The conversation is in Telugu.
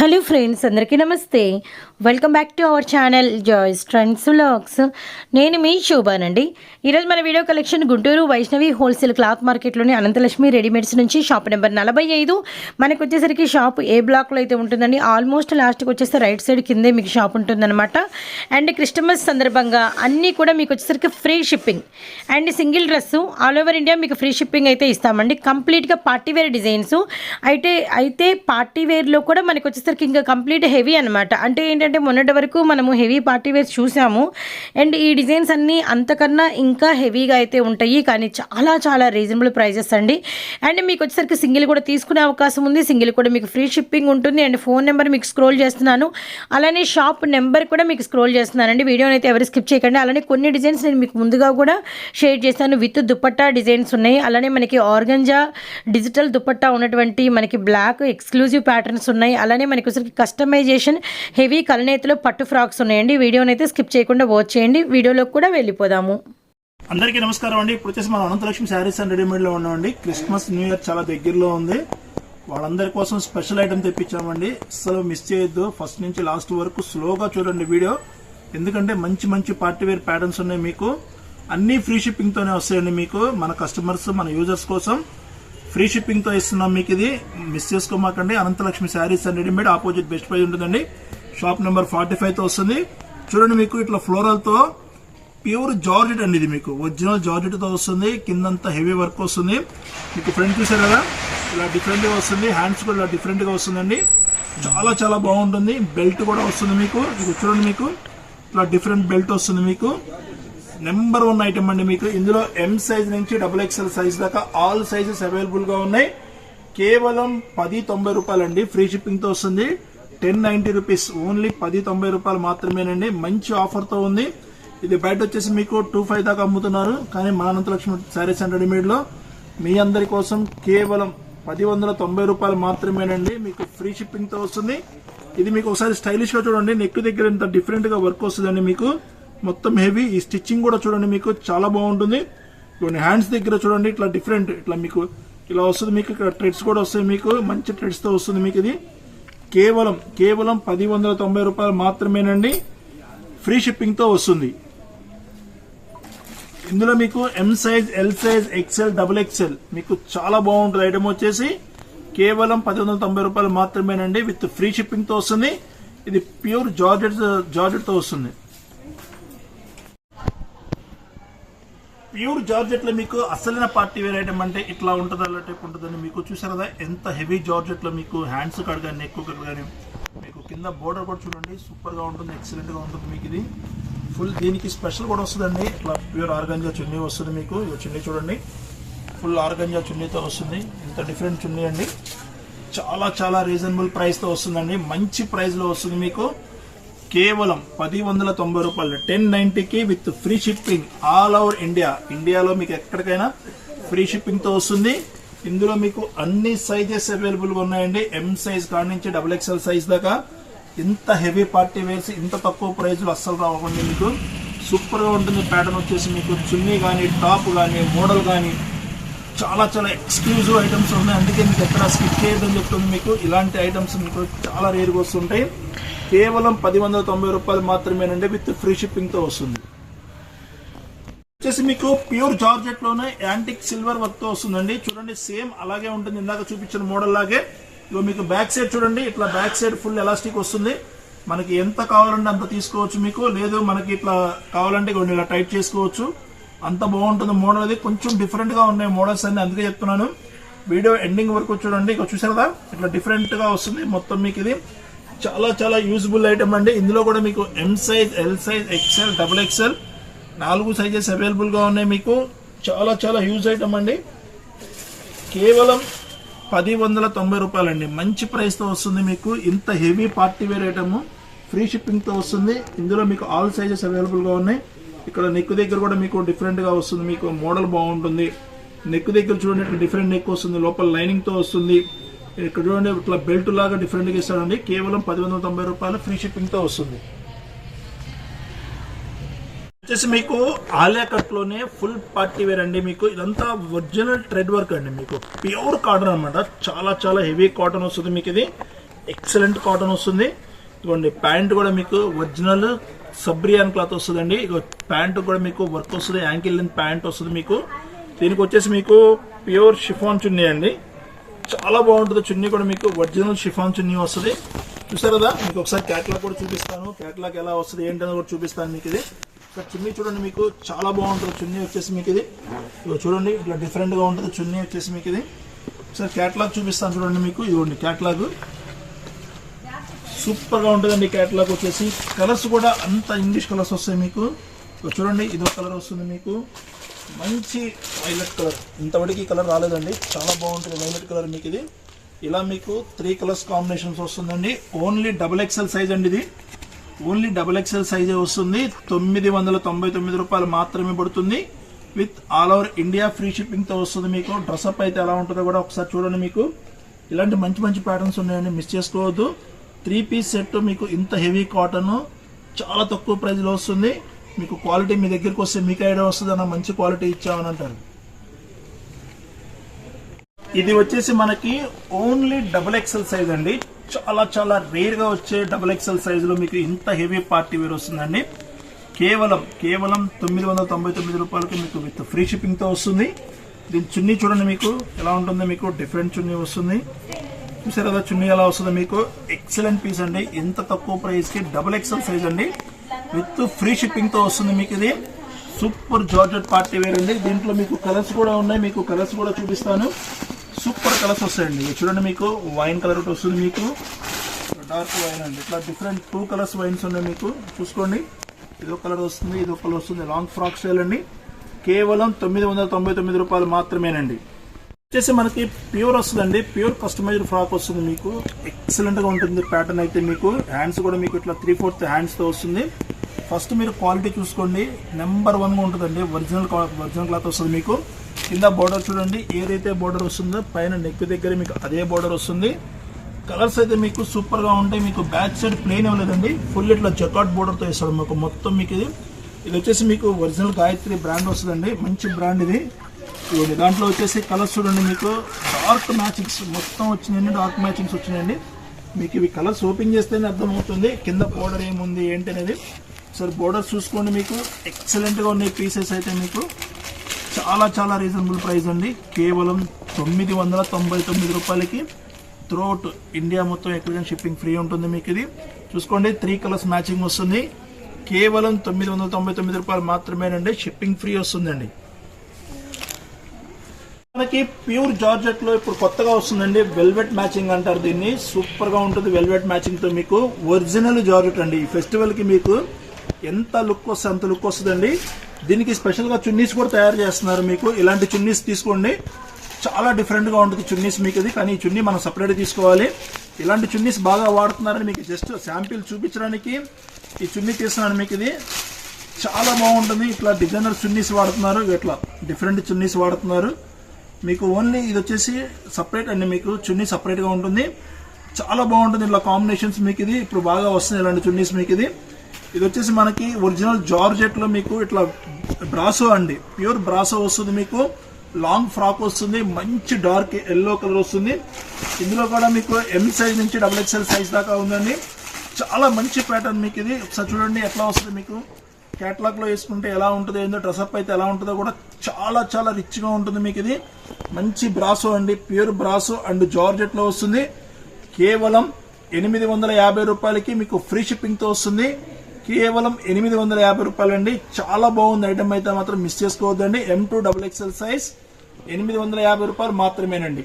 హలో ఫ్రెండ్స్ అందరికీ నమస్తే. Welcome back to our channel Joys Trends Vlogs. నేను మీ శోభానండి. ఈరోజు మన video collection Guntur Vaishnavi wholesale cloth మార్కెట్లోని Anantalakshmi readymades నుంచి షాప్ నెంబర్ నలభై ఐదు. మనకు వచ్చేసరికి షాప్ ఏ బ్లాక్లో అయితే ఉంటుందండి ఆల్మోస్ట్ లాస్ట్కి వచ్చేస్తే రైట్ సైడ్ కిందే మీకు షాప్ ఉంటుందన్నమాట. అండ్ క్రిస్టమస్ సందర్భంగా అన్నీ కూడా మీకు వచ్చేసరికి free shipping. And single dress all over India మీకు ఫ్రీ షిప్పింగ్ అయితే ఇస్తామండి. కంప్లీట్గా పార్టీ వేర్ డిజైన్స్. అయితే అయితే పార్టీ వేర్లో కూడా మనకు వచ్చేసరికి ఇంకా కంప్లీట్ హెవీ అనమాట అంటే ఏంటంటే మొన్నటి వరకు మనము హెవీ పార్టీ వేర్ చూసాము. అండ్ ఈ డిజైన్స్ అన్నీ అంతకన్నా ఇంకా హెవీగా అయితే ఉంటాయి. కానీ చాలా చాలా రీజనబుల్ ప్రైజెస్ అండి. అండ్ మీకు వచ్చేసరికి సింగిల్ కూడా తీసుకునే అవకాశం ఉంది. సింగిల్ కూడా మీకు ఫ్రీ షిప్పింగ్ ఉంటుంది. అండ్ ఫోన్ నెంబర్ మీకు స్క్రోల్ చేస్తున్నాను. అలానే షాప్ నెంబర్ కూడా మీకు స్క్రోల్ చేస్తున్నానండి. వీడియోని అయితే ఎవరు స్కిప్ చేయకండి. అలానే కొన్ని డిజైన్స్ నేను మీకు ముందుగా కూడా షేర్ చేస్తాను. విత్ దుపట్టా డిజైన్స్ ఉన్నాయి. అలానే మనకి ఆర్గంజా డిజిటల్ దుపట్టా ఉన్నటువంటి మనకి బ్లాక్ ఎక్స్క్లూజివ్ ప్యాటర్న్స్ ఉన్నాయి. అలానే మనకి వచ్చరికి కస్టమైజేషన్ హెవీ కలనేతలో పట్టు ఫ్రాక్స్ ఉన్నాయండి. వీడియోని అయితే స్కిప్ చేయకుండా వాచ్ చేయండి. వీడియోలోకి కూడా వెళ్ళిపోదాము. అందరికీ నమస్కారం అండి. ఇప్పుడు వచ్చేసి మనం అనంతలక్ష్మి శారీస్ అండ్ రెడీమేడ్లో ఉన్నామండి. క్రిస్మస్ న్యూ ఇయర్ చాలా దగ్గరలో ఉంది. వాళ్ళందరి కోసం స్పెషల్ ఐటమ్ తెప్పించామండి. అసలు మిస్ చేయొద్దు. ఫస్ట్ నుంచి లాస్ట్ వరకు స్లోగా చూడండి వీడియో. ఎందుకంటే మంచి మంచి పార్టీ వేర్ ప్యాటర్న్స్ ఉన్నాయి మీకు. అన్ని ఫ్రీ షిప్పింగ్ తోనే వస్తాయండి మీకు. మన కస్టమర్స్ మన యూజర్స్ కోసం. ఫ్రీ షిప్పింగ్తో ఇస్తున్నాం మీకు ఇది. Miss చేసుకోమాకండి. Anantalakshmi sarees and readymade opposite best price ఉంటుందండి. షాప్ నెంబర్ ఫార్టీ ఫైవ్తో వస్తుంది. చూడండి మీకు ఇట్లా ఫ్లోరల్తో ప్యూర్ జార్జెట్ అండి ఇది మీకు. ఒరిజినల్ జార్జెట్తో వస్తుంది. కిందంతా హెవీ వర్క్ వస్తుంది. మీకు ఫ్రంట్ చూసారు కదా? ఇలా డిఫరెంట్గా వస్తుంది. హ్యాండ్స్ కూడా ఇలా డిఫరెంట్గా వస్తుందండి. చాలా చాలా బాగుంటుంది. బెల్ట్ కూడా వస్తుంది మీకు. ఇది చూడండి మీకు. ఇట్లా డిఫరెంట్ బెల్ట్ వస్తుంది మీకు. నెంబర్ వన్ ఐటమ్ అండి మీకు. ఇందులో ఎం సైజ్ నుంచి డబుల్ ఎక్స్ఎల్ సైజ్ దాకా ఆల్ సైజెస్ అవైలబుల్గా ఉన్నాయి. కేవలం పది తొంభై రూపాయలండి. ఫ్రీ షిప్పింగ్తో వస్తుంది. టెన్ నైన్టీ రూపీస్ ఓన్లీ పది తొంభై రూపాయలు మాత్రమేనండి. మంచి ఆఫర్తో ఉంది. ఇది బయట వచ్చేసి మీకు టూ ఫైవ్ దాకా అమ్ముతున్నారు. కానీ మా అనంతలక్ష్మి శారీస్ అండ్ రెడీమేడ్లో మీ అందరి కోసం కేవలం పది వందల తొంభై రూపాయలు మాత్రమేనండి. మీకు ఫ్రీ షిప్పింగ్తో వస్తుంది. ఇది మీకు ఒకసారి స్టైలిష్గా చూడండి. నెక్ దగ్గర ఇంత డిఫరెంట్గా వర్క్ వస్తుందండి మీకు. మొత్తం హెవీ. ఈ స్టిచ్చింగ్ కూడా చూడండి మీకు చాలా బాగుంటుంది. కొన్ని హ్యాండ్స్ దగ్గర చూడండి ఇట్లా డిఫరెంట్ ఇట్లా మీకు ఇలా వస్తుంది మీకు ఇక్కడ ట్రెడ్స్ కూడా వస్తాయి మీకు మంచి ట్రెడ్స్తో వస్తుంది మీకు ఇది. కేవలం కేవలం పది వందల తొంభై రూపాయలు మాత్రమేనండి. ఫ్రీ షిప్పింగ్తో వస్తుంది. ఇందులో మీకు M size L size XL double XL మీకు చాలా బాగుంటుంది ఐటమ్ వచ్చేసి. కేవలం పది వందల తొంభై రూపాయలు మాత్రమేనండి. విత్ ఫ్రీ షిప్పింగ్తో వస్తుంది. ఇది ప్యూర్ జార్జెట్ జార్జెట్తో వస్తుంది. ప్యూర్ జార్జెట్లో మీకు అసలైన పార్టీ వేర్ ఐటమ్ అంటే ఇట్లా ఉంటుంది అలా టైప్ ఉంటుందని మీకు చూసారదా కదా ఎంత హెవీ జార్జెట్లో మీకు హ్యాండ్స్ కాడ కానీ నెక్ కట్ కానీ మీకు కింద బోర్డర్ కూడా చూడండి సూపర్గా ఉంటుంది ఎక్సలెంట్గా ఉంటుంది మీకు ఇది. ఫుల్ దీనికి స్పెషల్ కూడా వస్తుందండి. ఇట్లా ప్యూర్ ఆర్గంజా చున్నీ వస్తుంది మీకు. ఇగో చున్నీ చూడండి. ఫుల్ ఆర్గంజా చున్నీతో వస్తుంది. ఇంత డిఫరెంట్ చున్నీ అండి. చాలా చాలా రీజనబుల్ ప్రైస్తో వస్తుందండి. మంచి ప్రైస్లో వస్తుంది మీకు. కేవలం పది వందల తొంభై రూపాయలు. Ten నైన్టీకి with free shipping all over India. ఇండియాలో మీకు ఎక్కడికైనా ఫ్రీ షిప్పింగ్తో వస్తుంది. ఇందులో మీకు అన్ని సైజెస్ అవైలబుల్గా ఉన్నాయండి. ఎం సైజ్ కాడి నుంచి డబుల్ ఎక్స్ఎల్ సైజ్ దాకా. ఇంత హెవీ పార్టీ వేసి ఇంత తక్కువ ప్రైస్ అస్సలు రావండి మీకు. సూపర్గా ఉంటుంది ప్యాటర్న్ వచ్చేసి మీకు చున్నీ కానీ టాప్ కానీ మోడల్ కానీ చాలా చాలా ఎక్స్క్లూజివ్ ఐటమ్స్ ఉన్నాయి. అందుకే మీకు ఎక్కడ స్కిప్ చేయదని చెప్తుంది మీకు. ఇలాంటి ఐటమ్స్ మీకు చాలా రేరుగా వస్తుంటాయి. కేవలం పది వందల తొంభై రూపాయలు మాత్రమేనండి విత్ ఫ్రీ షిప్పింగ్తో వస్తుంది. వచ్చేసి మీకు ప్యూర్ జార్జెట్లోనే యాంటిక్ సిల్వర్ వర్క్తో వస్తుందండి. చూడండి సేమ్ అలాగే ఉంటుంది. ఇందాక చూపించిన మోడల్ లాగే. ఇగో మీకు బ్యాక్ సైడ్ చూడండి ఇట్లా బ్యాక్ సైడ్ ఫుల్ ఎలాస్టిక్ వస్తుంది. మనకి ఎంత కావాలంటే అంత తీసుకోవచ్చు మీకు. లేదు మనకి ఇట్లా కావాలంటే కొన్ని ఇలా టైట్ చేసుకోవచ్చు. అంత బాగుంటుంది మోడల్ అది. కొంచెం డిఫరెంట్గా ఉన్నాయి మోడల్స్ అన్ని అందుకే చెప్తున్నాను. వీడియో ఎండింగ్ వరకు చూడండి. ఇక చూసారు కదా? ఇట్లా డిఫరెంట్గా వస్తుంది మొత్తం మీకు ఇది. చాలా చాలా యూజ్ఫుల్ ఐటమ్ అండి. ఇందులో కూడా మీకు M size L size XL double XL నాలుగు సైజెస్ అవైలబుల్గా ఉన్నాయి మీకు. చాలా చాలా యూజ్ ఐటమ్ అండి. కేవలం పది వందల తొంభై రూపాయలండి. మంచి ప్రైస్తో వస్తుంది మీకు. ఇంత heavy party wear item free షిప్పింగ్తో వస్తుంది. ఇందులో మీకు ఆల్ సైజెస్ అవైలబుల్గా ఉన్నాయి. ఇక్కడ నెక్ దగ్గర కూడా మీకు డిఫరెంట్గా వస్తుంది. మీకు మోడల్ బాగుంటుంది. నెక్ దగ్గర చూడండి డిఫరెంట్ నెక్ వస్తుంది. లోపల లైనింగ్తో వస్తుంది. ఇక్కడ చూడండి ఇట్లా బెల్ట్ లాగా డిఫరెంట్గా ఇస్తాడండి. కేవలం పది వందల తొంభై రూపాయలు ఫ్రీ షిప్పింగ్తో వస్తుంది. వచ్చేసి మీకు ఆలియా కట్లోనే ఫుల్ పార్టీ వేర్ అండి మీకు. ఇదంతా ఒరిజినల్ ట్రెడ్ వర్క్ అండి మీకు. ప్యూర్ కాటన్ అనమాట చాలా చాలా హెవీ కాటన్ వస్తుంది మీకు ఇది. ఎక్సలెంట్ కాటన్ వస్తుంది. ఇదిగోండి ప్యాంట్ కూడా మీకు ఒరిజినల్ సబ్రియాన్ క్లాత్ వస్తుందండి. ఇగో ప్యాంట్ కూడా మీకు వర్క్ వస్తుంది. యాంకిల్ లెంత్ ప్యాంట్ వస్తుంది మీకు. దీనికి వచ్చేసి మీకు ప్యూర్ షిఫాన్ చున్నీ అండి. చాలా బాగుంటుంది చున్నీ కూడా మీకు. ఒరిజినల్ షిఫాన్ చున్నీ వస్తుంది. చూసారు కదా మీకు ఒకసారి క్యాట్లాగ్ కూడా చూపిస్తాను. క్యాట్లాగ్ ఎలా వస్తుంది ఏంటని కూడా చూపిస్తాను మీకు ఇది. ఇక్కడ చున్నీ చూడండి మీకు. చాలా బాగుంటుంది చున్నీ వచ్చేసి మీకు ఇది. చూడండి ఇట్లా డిఫరెంట్గా ఉంటుంది చున్నీ వచ్చేసి మీకు ఇది. ఒకసారి క్యాట్లాగ్ చూపిస్తాను చూడండి మీకు. ఇవ్వండి క్యాట్లాగ్ సూపర్గా ఉంటుందండి క్యాట్లాగ్ వచ్చేసి. కలర్స్ కూడా అంత ఇంగ్లీష్ కలర్స్ వస్తాయి మీకు. చూడండి ఇదో కలర్ వస్తుంది మీకు. మంచి వైలెట్ కలర్. ఇంతవరకు ఈ కలర్ రాలేదండి. చాలా బాగుంటుంది వైలెట్ కలర్ మీకు ఇది. ఇలా మీకు త్రీ కలర్స్ కాంబినేషన్స్ వస్తుందండి. ఓన్లీ డబుల్ ఎక్స్ఎల్ సైజ్ అండి ఇది. ఓన్లీ డబుల్ ఎక్స్ఎల్ సైజే వస్తుంది. తొమ్మిది వందల తొంభై తొమ్మిది రూపాయలు మాత్రమే పడుతుంది. With all over India free షిప్పింగ్తో వస్తుంది మీకు. డ్రెస్అప్ అయితే ఎలా ఉంటుందో కూడా ఒకసారి చూడండి మీకు. ఇలాంటి మంచి మంచి ప్యాటర్న్స్ ఉన్నాయండి. మిస్ చేసుకోవద్దు. త్రీ పీస్ సెట్ మీకు ఇంత హెవీ కాటన్ చాలా తక్కువ ప్రైజ్లో వస్తుంది. మీకు క్వాలిటీ మీ దగ్గరికి వస్తే మీకు ఐడియా వస్తుంది అన్న మంచి క్వాలిటీ ఇచ్చామని అంటారు. ఇది వచ్చేసి మనకి ఓన్లీ డబుల్ ఎక్సెల్ సైజ్ అండి. చాలా చాలా రేర్గా వచ్చే డబుల్ ఎక్సెల్ సైజ్లో మీకు ఇంత హెవీ పార్టీ వేర్ వస్తుందండి. కేవలం కేవలం తొమ్మిది వందల తొంభై తొమ్మిది రూపాయలకి మీకు విత్ ఫ్రీ షిప్పింగ్తో వస్తుంది. దీని చున్నీ చూడండి మీకు ఎలా ఉంటుందో మీకు డిఫరెంట్ చున్నీ వస్తుంది. చూసారు కదా చున్నీ ఎలా వస్తుందో మీకు. ఎక్సలెంట్ పీస్ అండి. ఎంత తక్కువ ప్రైస్కి డబుల్ ఎక్సెల్ సైజ్ అండి. విత్ ఫ్రీ షిప్పింగ్తో వస్తుంది మీకు ఇది. సూపర్ జార్జెట్ పార్టీ వేర్ అండి. దీంట్లో మీకు కలర్స్ కూడా ఉన్నాయి. మీకు కలర్స్ కూడా చూపిస్తాను. సూపర్ కలర్స్ వస్తాయండి. చూడండి మీకు. వైన్ కలర్ ఒకటి వస్తుంది మీకు. డార్క్ వైన్ అండి. ఇట్లా డిఫరెంట్ టూ కలర్స్ వైన్స్ ఉన్నాయి మీకు. చూసుకోండి. ఇదో కలర్ వస్తుంది ఇదో కలర్ వస్తుంది. లాంగ్ ఫ్రాక్ స్టైల్ అండి. కేవలం తొమ్మిది వందల తొంభై తొమ్మిది రూపాయలు మాత్రమేనండి. వచ్చేసి మనకి ప్యూర్ వస్తుందండి. ప్యూర్ కస్టమైజ్డ్ ఫ్రాక్ వస్తుంది మీకు. ఎక్సలెంట్గా ఉంటుంది ప్యాటర్న్ అయితే మీకు. హ్యాండ్స్ కూడా మీకు ఇట్లా త్రీ ఫోర్త్ హ్యాండ్స్తో వస్తుంది. ఫస్ట్ మీరు క్వాలిటీ చూసుకోండి. నెంబర్ వన్గా ఉంటుందండి. ఒరిజినల్ ఒరిజినల్ క్లాత్ వస్తుంది మీకు. కింద బోర్డర్ చూడండి. ఏదైతే బోర్డర్ వస్తుందో పైన నెక్ దగ్గర మీకు అదే బోర్డర్ వస్తుంది. కలర్స్ అయితే మీకు సూపర్గా ఉంటాయి. మీకు బ్యాక్ సైడ్ ప్లేన్ ఇవ్వలేదండి ఫుల్ ఇట్లా జకాట్ బోర్డర్తో వేస్తాడు మీకు. మొత్తం మీకు ఇది. ఇది వచ్చేసి మీకు ఒరిజినల్ గాయత్రి బ్రాండ్ వస్తుందండి. మంచి బ్రాండ్ ఇది. ఇదిగోండి. దాంట్లో వచ్చేసి కలర్స్ చూడండి మీకు. డార్క్ మ్యాచింగ్స్ మొత్తం వచ్చినాయండి. డార్క్ మ్యాచింగ్స్ వచ్చినాయండి. మీకు ఇవి కలర్స్ ఓపెన్ చేస్తేనే అర్థమవుతుంది. కింద బోర్డర్ ఏముంది ఏంటి అనేది. సరే బోర్డర్ చూసుకోండి మీకు. ఎక్సలెంట్గా ఉన్నాయి పీసెస్ అయితే మీకు. చాలా చాలా రీజనబుల్ ప్రైస్ అండి. కేవలం తొమ్మిది వందల తొంభై తొమ్మిది రూపాయలకి త్రూఅవుట్ ఇండియా మొత్తం ఎక్కడికైనా షిప్పింగ్ ఫ్రీ ఉంటుంది మీకు ఇది. చూసుకోండి త్రీ కలర్స్ మ్యాచింగ్ వస్తుంది. కేవలం తొమ్మిది వందల తొంభై తొమ్మిది రూపాయలు మాత్రమేనండి షిప్పింగ్ ఫ్రీ వస్తుందండి. మనకి ప్యూర్ జార్జెట్లో ఇప్పుడు కొత్తగా వస్తుందండి వెల్వెట్ మ్యాచింగ్ అంటారు దీన్ని. సూపర్గా ఉంటుంది వెల్వెట్ మ్యాచింగ్తో మీకు. ఒరిజినల్ జార్జెట్ అండి. ఈ ఫెస్టివల్కి మీకు ఎంత లుక్ వస్తే అంత లుక్ వస్తుందండి. దీనికి స్పెషల్గా చున్నీస్ కూడా తయారు చేస్తున్నారు మీకు. ఇలాంటి చున్నీస్ తీసుకోండి. చాలా డిఫరెంట్గా ఉంటుంది చున్నీస్ మీకు ఇది. కానీ ఈ చున్నీ మనం సపరేట్ తీసుకోవాలి. ఇలాంటి చున్నీస్ బాగా వాడుతున్నారని మీకు జస్ట్ శాంపిల్ చూపించడానికి ఈ చున్నీ తీస్తున్నాను మీకు ఇది. చాలా బాగుంటుంది. ఇట్లా డిజైనర్ చున్నీస్ వాడుతున్నారు. ఇట్లా డిఫరెంట్ చున్నీస్ వాడుతున్నారు. మీకు ఓన్లీ ఇది వచ్చేసి సపరేట్ అండి మీకు. చున్నీ సపరేట్గా ఉంటుంది. చాలా బాగుంటుంది. ఇట్లా కాంబినేషన్స్ మీకు ఇది. ఇప్పుడు బాగా వస్తుంది ఇలాంటి చున్నీస్ మీకు ఇది. ఇది వచ్చేసి మనకి ఒరిజినల్ జార్జెట్లో మీకు ఇట్లా బ్రాసో అండి. ప్యూర్ బ్రాసో వస్తుంది మీకు. లాంగ్ ఫ్రాక్ వస్తుంది. మంచి డార్క్ ఎల్లో కలర్ వస్తుంది. ఇందులో కూడా మీకు ఎం సైజ్ నుంచి డబుల్ ఎక్స్ఎల్ సైజ్ దాకా ఉందండి. చాలా మంచి ప్యాటర్న్ మీకు ఇది. ఒకసారి చూడండి ఎట్లా వస్తుంది మీకు. క్యాటలాగ్లో వేసుకుంటే ఎలా ఉంటుందో ఏందో డ్రెస్అప్ అయితే ఎలా ఉంటుందో కూడా చాలా చాలా రిచ్గా ఉంటుంది మీకు ఇది. మంచి బ్రాసో అండి. ప్యూర్ బ్రాసో అండ్ జార్జెట్లో వస్తుంది. కేవలం ఎనిమిది వందల యాభై రూపాయలకి మీకు ఫ్రీ షిప్పింగ్తో వస్తుంది. కేవలం ఎనిమిది వందల యాభై రూపాయలు అండి చాలా బాగుంది ఐటమ్ అయితే మాత్రం మిస్ చేసుకోవద్దండి. M to double XL size ఎనిమిది వందల యాభై రూపాయలు మాత్రమేనండి.